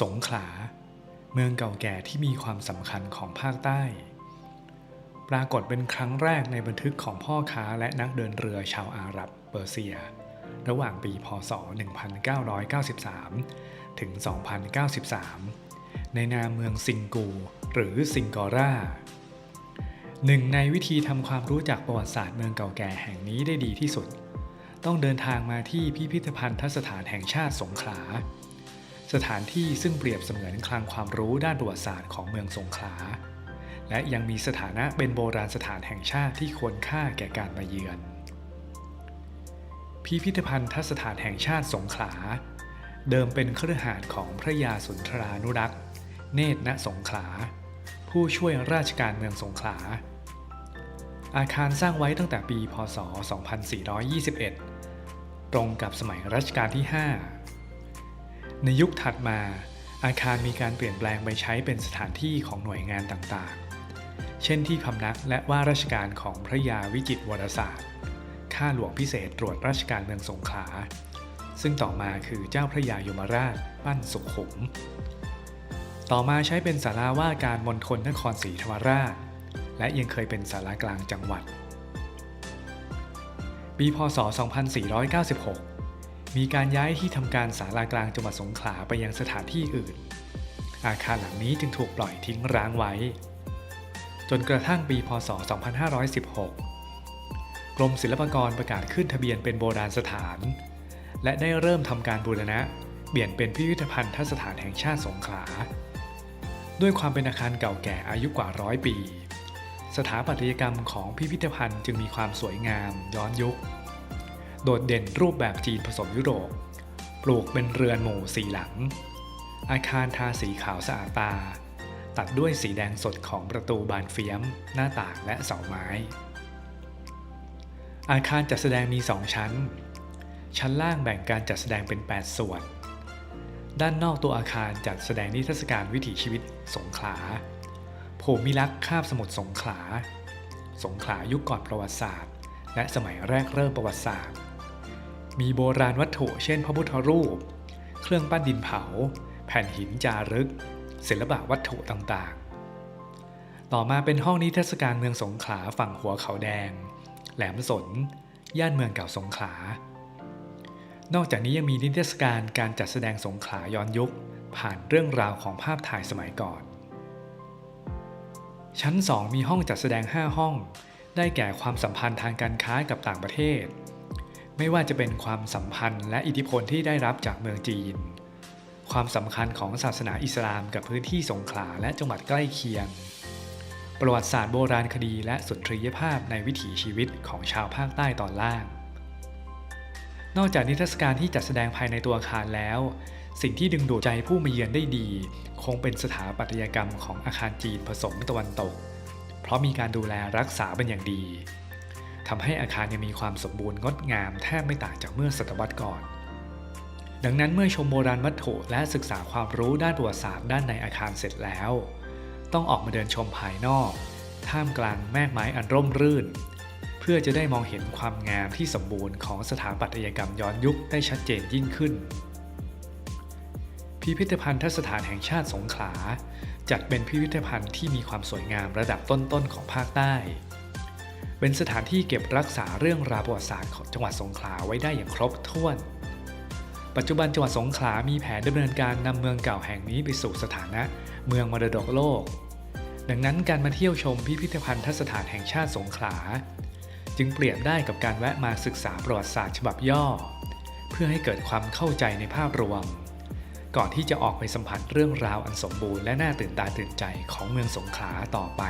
สงขลา เมืองเก่าแก่ที่มีความสำคัญของภาคใต้ ปรากฏเป็นครั้งแรกในบันทึกของพ่อค้าและนักเดินเรือชาวอาหรับเปอร์เซีย ระหว่างปีพศ 1993 ถึง 2093 ในนามเมืองซิงกู หรือซิงกอราหนึ่งในวิธีทำความรู้จักประวัติศาสตร์เมืองเก่าแก่แห่งนี้ได้ดีที่สุด ต้องเดินทางมาที่พิพิธภัณฑสถานแห่งชาติสงขลา สถานที่ซึ่งเปรียบเสมือนคลังความรู้ด้านประวัติศาสตร์ของเมืองสงขลา และยังมีสถานะเป็นโบราณสถานแห่งชาติที่ควรค่าแก่การมาเยือน พิพิธภัณฑสถานแห่งชาติสงขลา เดิมเป็นเครือข่ายของพระยาสุนทรานุรักษ์ เนตรณสงขลา ผู้ช่วยราชการเมืองสงขลา อาคารสร้างไว้ตั้งแต่ปี พศ 2421 ตรงกับสมัยรัชกาลที่ 5 ในยุคถัดมาอาคารมีการเปลี่ยนแปลงไปใช้เป็นสถานที่ของหน่วยงานต่างๆ เช่นที่พำนักและว่าราชการของพระยาวิจิตรวรศาสตร์ ข้าหลวงพิเศษตรวจราชการเมืองสงขลา ซึ่งต่อมาคือเจ้าพระยายมราชปั้นสุขุม ต่อมาใช้เป็นศาลาว่าการมณฑลนครศรีธรรมราช และยังเคยเป็นศาลากลางจังหวัด ปีพศ 2496 มีการย้ายที่ทำการศาลากลางจังหวัดสงขลาไปยังสถานที่อื่น อาคารหลังนี้จึงถูกปล่อยทิ้งร้างไว้ จนกระทั่งปีพศ 2516 กรมศิลปากรประกาศขึ้นทะเบียนเป็นโบราณสถาน และได้เริ่มทำการบูรณะ เปลี่ยนเป็นพิพิธภัณฑสถานแห่งชาติสงขลา ด้วยความเป็นอาคารเก่าแก่อายุกว่าร้อยปี สถาปัตยกรรมของพิพิธภัณฑ์จึงมีความสวยงามย้อนยุค โดดเด่นรูปแบบจีนผสมยุโรป ปลูกเป็นเรือนหมู่สี่หลัง อาคารทาสีขาวสะอาดตา ตัดด้วยสีแดงสดของประตูบานเฟียม หน้าต่างและเสาไม้ อาคารจัดแสดงมี2ชั้น ชั้นล่างแบ่งการจัดแสดงเป็น 8 ส่วน ด้านนอกตัวอาคารจัดแสดงนิทรรศการวิถีชีวิตสงขลาภูมิลักษ์คาบสมุทรสงขลา สงขลายุคก่อนประวัติศาสตร์ และสมัยแรกเริ่มประวัติศาสตร์ มีโบราณวัตถุเช่นพระพุทธรูป เครื่องปั้นดินเผา แผ่นหินจารึก ศิลปะวัตถุต่างๆ ต่อมาเป็นห้องนิทรรศการเมืองสงขลาฝั่งหัวเขาแดง แหลมสน ย่านเมืองเก่าสงขลา นอกจากนี้ยังมีนิทรรศการการจัดแสดงสงขลาย้อนยุค ผ่านเรื่องราวของภาพถ่ายสมัยก่อน ชั้น 2 มีห้องจัดแสดง 5 ห้อง ได้แก่ความสัมพันธ์ทางการค้ากับต่างประเทศ ไม่ว่าจะเป็นความสัมพันธ์และอิทธิพลที่ได้รับจากเมืองจีน ความสำคัญของศาสนาอิสลามกับพื้นที่สงขลาและจังหวัดใกล้เคียง ประวัติศาสตร์โบราณคดีและสุนทรียภาพในวิถีชีวิตของชาวภาคใต้ตอนล่าง นอกจากนิทรรศการที่จัดแสดงภายในตัวอาคารแล้ว สิ่งที่ดึงดูดใจผู้มาเยือนได้ดี คงเป็นสถาปัตยกรรมของอาคารจีนผสมตะวันตก เพราะมีการดูแลรักษาเป็นอย่างดี ทำให้อาคารยังมีความสมบูรณ์งดงามแทบไม่ต่างจากเมื่อศตวรรษก่อน ดังนั้นเมื่อชมโบราณวัตถุและศึกษาความรู้ด้านประวัติศาสตร์ด้านในอาคารเสร็จแล้ว ต้องออกมาเดินชมภายนอก ท่ามกลางแมกไม้อันร่มรื่น เพื่อจะได้มองเห็นความงามที่สมบูรณ์ของสถาปัตยกรรมย้อนยุคได้ชัดเจนยิ่งขึ้น พิพิธภัณฑสถานแห่งชาติสงขลาจัดเป็นพิพิธภัณฑ์ที่มีความสวยงามระดับต้นๆของภาคใต้ เป็นสถานที่เก็บรักษาเรื่องราวประวัติศาสตร์ของจังหวัดสงขลาไว้ได้อย่างครบถ้วน ปัจจุบันจังหวัดสงขลามีแผนดำเนินการนำเมืองเก่าแห่งนี้ไปสู่สถานะ เมืองมรดกโลก ดังนั้นการมาเที่ยวชมพิพิธภัณฑสถานแห่งชาติสงขลา จึงเปรียบได้กับการแวะมาศึกษาประวัติศาสตร์ฉบับย่อ เพื่อให้เกิดความเข้าใจในภาพรวม ก่อนที่จะออกไปสัมผัสเรื่องราวอันสมบูรณ์และน่าตื่นตาตื่นใจของเมืองสงขลาต่อไป